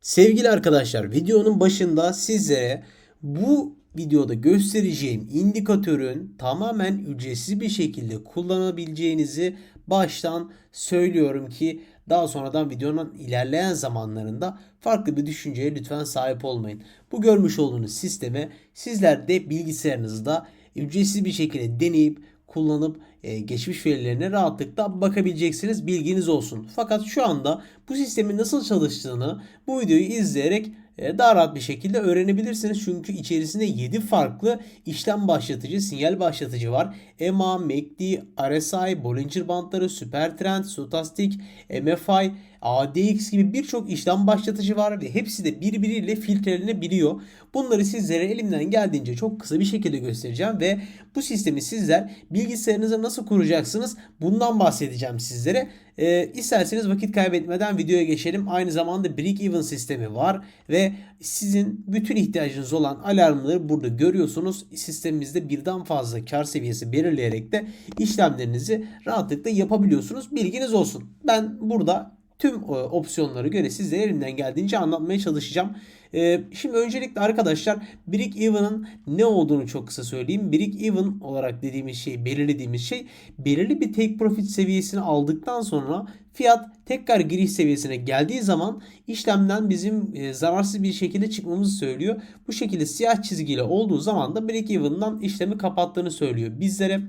Sevgili arkadaşlar videonun başında sizlere bu videoda göstereceğim indikatörün tamamen ücretsiz bir şekilde kullanabileceğinizi baştan söylüyorum ki daha sonradan videonun ilerleyen zamanlarında farklı bir düşünceye lütfen sahip olmayın. Bu görmüş olduğunuz sisteme sizler de bilgisayarınızda ücretsiz bir şekilde deneyip kullanıp e, geçmiş verilerine rahatlıkla bakabileceksiniz. Bilginiz olsun. Fakat şu anda bu sistemin nasıl çalıştığını bu videoyu izleyerek e, daha rahat bir şekilde öğrenebilirsiniz. Çünkü içerisinde 7 farklı işlem başlatıcı, sinyal başlatıcı var. EMA, MACD, RSI, Bollinger Bandları, Supertrend, Stochastic, MFI, ADX gibi birçok işlem başlatıcı var ve hepsi de birbiriyle filtrelenebiliyor. Bunları sizlere elimden geldiğince çok kısa bir şekilde göstereceğim ve bu sistemi sizler bilgisayarınıza nasıl kuracaksınız bundan bahsedeceğim sizlere. Ee, isterseniz vakit kaybetmeden videoya geçelim. Aynı zamanda break even sistemi var ve sizin bütün ihtiyacınız olan alarmları burada görüyorsunuz. Sistemimizde birden fazla kar seviyesi belirleyerek de işlemlerinizi rahatlıkla yapabiliyorsunuz. Bilginiz olsun. Ben burada tüm e, opsiyonlara göre sizlere elimden geldiğince anlatmaya çalışacağım. E, şimdi öncelikle arkadaşlar Break Even'ın ne olduğunu çok kısa söyleyeyim. Break Even olarak dediğimiz şey, belirlediğimiz şey belirli bir take profit seviyesini aldıktan sonra fiyat tekrar giriş seviyesine geldiği zaman işlemden bizim e, zararsız bir şekilde çıkmamızı söylüyor. Bu şekilde siyah çizgiyle olduğu zaman da break even'dan işlemi kapattığını söylüyor bizlere.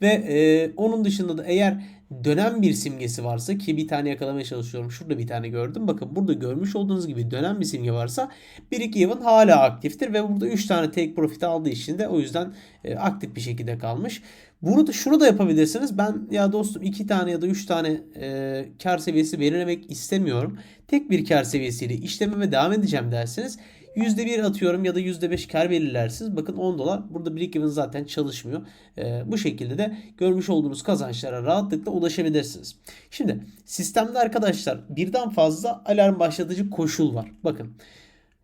Ve e, onun dışında da eğer dönem bir simgesi varsa ki bir tane yakalamaya çalışıyorum. Şurada bir tane gördüm. Bakın burada görmüş olduğunuz gibi dönem bir simge varsa break even hala aktiftir ve burada 3 tane take profit aldığı için de o yüzden e, aktif bir şekilde kalmış. Bunu da şunu da yapabilirsiniz. Ben ya dostum 2 tane ya da 3 tane e, kar seviyesi belirlemek istemiyorum. Tek bir kar seviyesiyle işlememe devam edeceğim derseniz %1 atıyorum ya da %5 kar belirlersiniz. Bakın 10 dolar. Burada break even zaten çalışmıyor. Ee, bu şekilde de görmüş olduğunuz kazançlara rahatlıkla ulaşabilirsiniz. Şimdi sistemde arkadaşlar birden fazla alarm başlatıcı koşul var. Bakın.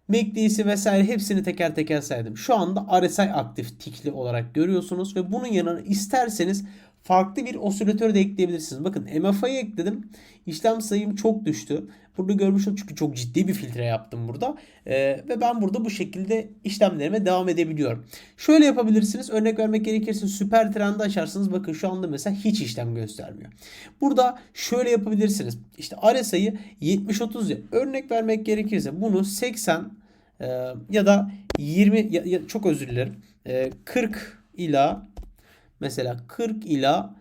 MACD'si vesaire hepsini teker teker saydım. Şu anda RSI aktif tikli olarak görüyorsunuz ve bunun yanına isterseniz farklı bir osilatör de ekleyebilirsiniz. Bakın MFI'yi ekledim. İşlem sayım çok düştü. Burada görmüş olduk çünkü çok ciddi bir filtre yaptım burada. Ee, ve ben burada bu şekilde işlemlerime devam edebiliyorum. Şöyle yapabilirsiniz. Örnek vermek gerekirse süper trendi açarsınız. Bakın şu anda mesela hiç işlem göstermiyor. Burada şöyle yapabilirsiniz. İşte RSI'yi 70-30 ya. Örnek vermek gerekirse bunu 80 e, ya da 20 ya, ya, çok özür dilerim. E, 40 ila mesela 40 ila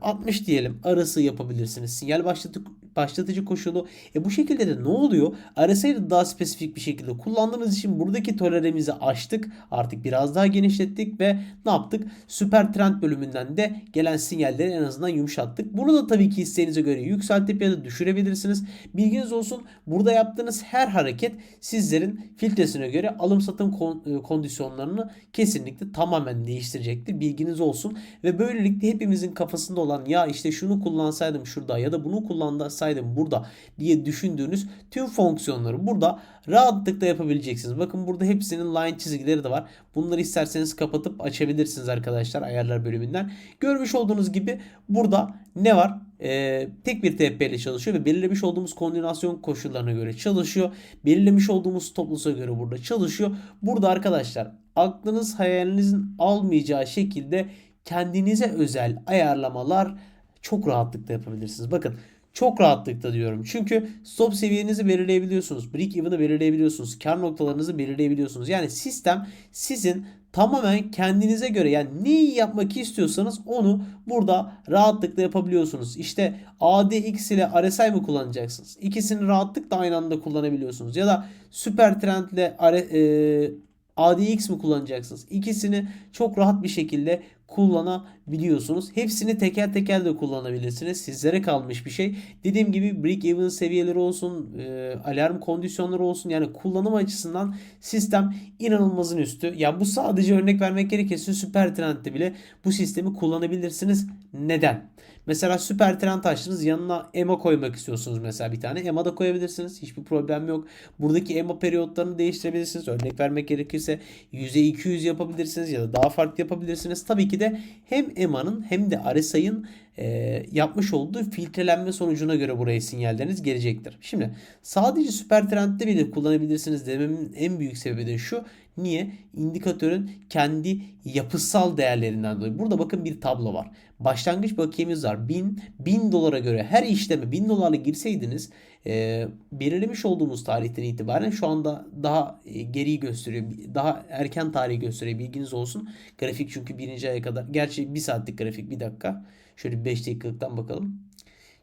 60 e, diyelim arası yapabilirsiniz. Sinyal başlatıp başlatıcı koşulu. E bu şekilde de ne oluyor? RSI'yi daha spesifik bir şekilde kullandığımız için buradaki toleremizi açtık. Artık biraz daha genişlettik ve ne yaptık? Süper trend bölümünden de gelen sinyalleri en azından yumuşattık. Bunu da tabii ki isteğinize göre yükseltip ya da düşürebilirsiniz. Bilginiz olsun. Burada yaptığınız her hareket sizlerin filtresine göre alım satım e, kondisyonlarını kesinlikle tamamen değiştirecektir. Bilginiz olsun. Ve böylelikle hepimizin kafasında olan ya işte şunu kullansaydım şurada ya da bunu kullansaydım yapsaydım burada diye düşündüğünüz tüm fonksiyonları burada rahatlıkla yapabileceksiniz. Bakın burada hepsinin line çizgileri de var. Bunları isterseniz kapatıp açabilirsiniz arkadaşlar ayarlar bölümünden. Görmüş olduğunuz gibi burada ne var? Ee, tek bir TP ile çalışıyor ve belirlemiş olduğumuz koordinasyon koşullarına göre çalışıyor. Belirlemiş olduğumuz toplusa göre burada çalışıyor. Burada arkadaşlar aklınız hayalinizin almayacağı şekilde kendinize özel ayarlamalar çok rahatlıkla yapabilirsiniz. Bakın çok rahatlıkla diyorum. Çünkü stop seviyenizi belirleyebiliyorsunuz. Break even'ı belirleyebiliyorsunuz. Kar noktalarınızı belirleyebiliyorsunuz. Yani sistem sizin tamamen kendinize göre yani neyi yapmak istiyorsanız onu burada rahatlıkla yapabiliyorsunuz. İşte ADX ile RSI mi kullanacaksınız? İkisini rahatlıkla aynı anda kullanabiliyorsunuz. Ya da Super Trend ile ADX mi kullanacaksınız? İkisini çok rahat bir şekilde kullanabiliyorsunuz. Hepsini teker teker de kullanabilirsiniz. Sizlere kalmış bir şey. Dediğim gibi break even seviyeleri olsun, e, alarm kondisyonları olsun yani kullanım açısından sistem inanılmazın üstü. Ya bu sadece örnek vermek gerekirse süper trendde bile bu sistemi kullanabilirsiniz. Neden? Mesela süper trend açtınız yanına EMA koymak istiyorsunuz mesela bir tane. EMA da koyabilirsiniz. Hiçbir problem yok. Buradaki EMA periyotlarını değiştirebilirsiniz. Örnek vermek gerekirse %200 yapabilirsiniz ya da daha farklı yapabilirsiniz. Tabii ki de hem EMA'nın hem de RSI'ın e, yapmış olduğu filtrelenme sonucuna göre buraya sinyalleriniz gelecektir. Şimdi sadece süper trendde bile kullanabilirsiniz dememin en büyük sebebi de şu. Niye? İndikatörün kendi yapısal değerlerinden dolayı. Burada bakın bir tablo var. Başlangıç bakiyemiz var. 1000, 1000 dolara göre her işleme 1000 dolarla girseydiniz e, belirlemiş olduğumuz tarihten itibaren şu anda daha e, geriyi gösteriyor. Daha erken tarihi gösteriyor. Bilginiz olsun. Grafik çünkü birinci aya kadar. Gerçi bir saatlik grafik bir dakika. Şöyle 5 dakikalıktan bakalım.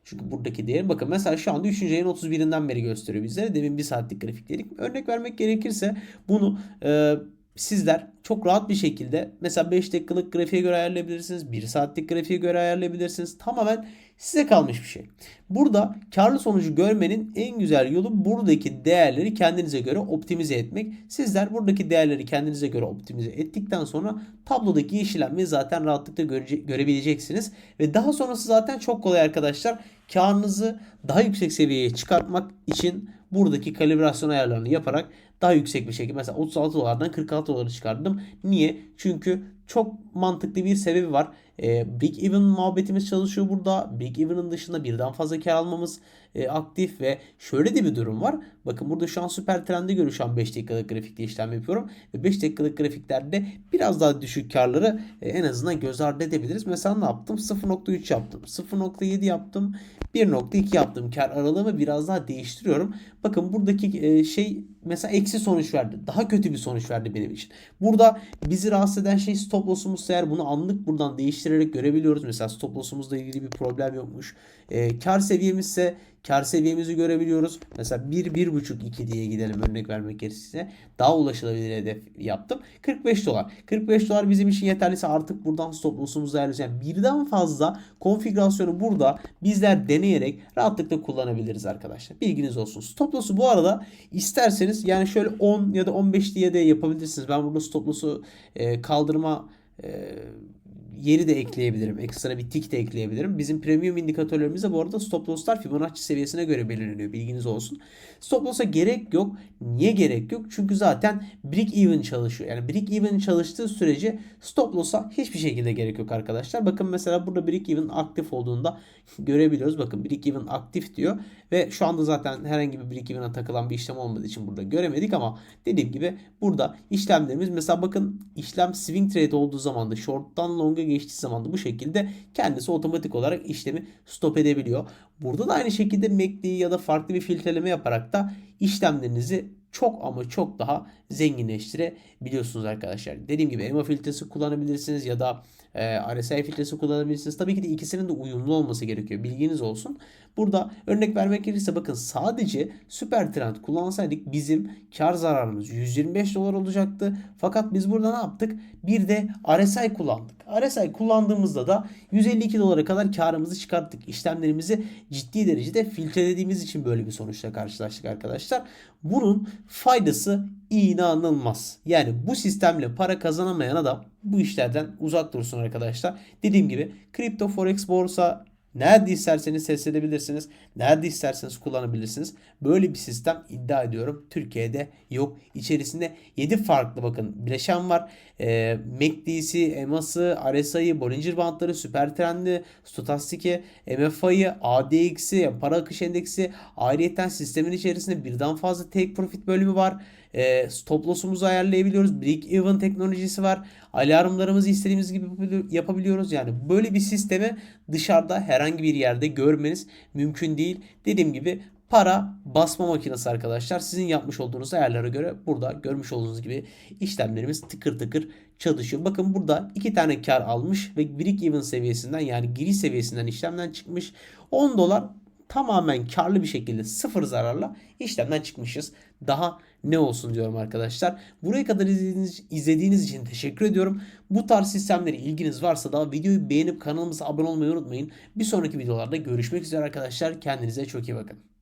Çünkü buradaki değer bakın mesela şu anda 3. ayın 31'inden beri gösteriyor bizlere. Demin bir saatlik grafikleri. Örnek vermek gerekirse bunu e, sizler çok rahat bir şekilde mesela 5 dakikalık grafiğe göre ayarlayabilirsiniz. 1 saatlik grafiğe göre ayarlayabilirsiniz. Tamamen size kalmış bir şey. Burada karlı sonucu görmenin en güzel yolu buradaki değerleri kendinize göre optimize etmek. Sizler buradaki değerleri kendinize göre optimize ettikten sonra tablodaki yeşillenmeyi zaten rahatlıkla görece- görebileceksiniz. Ve daha sonrası zaten çok kolay arkadaşlar. Karınızı daha yüksek seviyeye çıkartmak için buradaki kalibrasyon ayarlarını yaparak daha yüksek bir şekilde mesela 36 dolardan 46 dolara çıkardım. Niye? Çünkü çok mantıklı bir sebebi var. E, Big Even muhabbetimiz çalışıyor burada. Big Even'ın dışında birden fazla kar almamız e, aktif ve şöyle de bir durum var. Bakın burada şu an süper trende an 5 dakikalık grafikte işlem yapıyorum. Ve 5 dakikalık grafiklerde biraz daha düşük karları e, en azından göz ardı edebiliriz. Mesela ne yaptım? 0.3 yaptım. 0.7 yaptım. 1.2 yaptım. Kar aralığımı biraz daha değiştiriyorum. Bakın buradaki e, şey mesela eksi sonuç verdi. Daha kötü bir sonuç verdi benim için. Burada bizi rahatsız eden şey stop loss'umuz eğer bunu anlık buradan değiştirerek görebiliyoruz. Mesela stop loss'umuzla ilgili bir problem yokmuş. E, kar seviyemizse kar seviyemizi görebiliyoruz. Mesela 1 1.5 2 diye gidelim örnek vermek gerekirse. Daha ulaşılabilir hedef yaptım. 45 dolar. 45 dolar bizim için yeterliyse artık buradan stop loss'umuzu ayarlayacağız. Yani birden fazla konfigürasyonu burada bizler deneyerek rahatlıkla kullanabiliriz arkadaşlar. Bilginiz olsun. Stop loss'u bu arada isterseniz yani şöyle 10 ya da 15 diye de yapabilirsiniz. Ben burada stop loss'u e, kaldırma e, yeri de ekleyebilirim. Ekstra bir tik de ekleyebilirim. Bizim premium indikatörlerimizde bu arada stop loss'lar Fibonacci seviyesine göre belirleniyor. Bilginiz olsun. Stop loss'a gerek yok. Niye gerek yok? Çünkü zaten break even çalışıyor. Yani break even çalıştığı sürece stop loss'a hiçbir şekilde gerek yok arkadaşlar. Bakın mesela burada break even aktif olduğunda görebiliyoruz. Bakın break even aktif diyor. Ve şu anda zaten herhangi bir break even'a takılan bir işlem olmadığı için burada göremedik ama dediğim gibi burada işlemlerimiz mesela bakın işlem swing trade olduğu zaman da short'tan long'a geçtiği zaman da bu şekilde kendisi otomatik olarak işlemi stop edebiliyor. Burada da aynı şekilde MACD ya da farklı bir filtreleme yaparak da işlemlerinizi çok ama çok daha zenginleştirebiliyorsunuz arkadaşlar. Dediğim gibi EMA filtresi kullanabilirsiniz ya da e, RSI filtresi kullanabilirsiniz. Tabii ki de ikisinin de uyumlu olması gerekiyor. Bilginiz olsun. Burada örnek vermek gerekirse bakın sadece süper trend kullansaydık bizim kar zararımız 125 dolar olacaktı. Fakat biz burada ne yaptık? Bir de RSI kullandık. RSI kullandığımızda da 152 dolara kadar karımızı çıkarttık. İşlemlerimizi ciddi derecede filtrelediğimiz için böyle bir sonuçla karşılaştık arkadaşlar. Bunun faydası inanılmaz. Yani bu sistemle para kazanamayan adam bu işlerden uzak dursun arkadaşlar. Dediğim gibi kripto forex borsa Nerede isterseniz ses edebilirsiniz. Nerede isterseniz kullanabilirsiniz. Böyle bir sistem iddia ediyorum. Türkiye'de yok. İçerisinde 7 farklı bakın bileşen var. E, MACD'si, EMA'sı, RSI'yi, Bollinger Bandları, Süper Trendi, Stokastik'i, MFI'yi, ADX'i, para akış endeksi. Ayrıyeten sistemin içerisinde birden fazla take profit bölümü var. E, stop ayarlayabiliyoruz. Break even teknolojisi var. Alarmlarımızı istediğimiz gibi yapabiliyoruz. Yani böyle bir sistemi dışarıda herhangi bir yerde görmeniz mümkün değil. Dediğim gibi para basma makinesi arkadaşlar. Sizin yapmış olduğunuz ayarlara göre burada görmüş olduğunuz gibi işlemlerimiz tıkır tıkır çalışıyor. Bakın burada iki tane kar almış ve break even seviyesinden yani giriş seviyesinden işlemden çıkmış. 10 dolar tamamen karlı bir şekilde sıfır zararla işlemden çıkmışız. Daha ne olsun diyorum arkadaşlar. Buraya kadar izlediğiniz, izlediğiniz için teşekkür ediyorum. Bu tarz sistemlere ilginiz varsa da videoyu beğenip kanalımıza abone olmayı unutmayın. Bir sonraki videolarda görüşmek üzere arkadaşlar. Kendinize çok iyi bakın.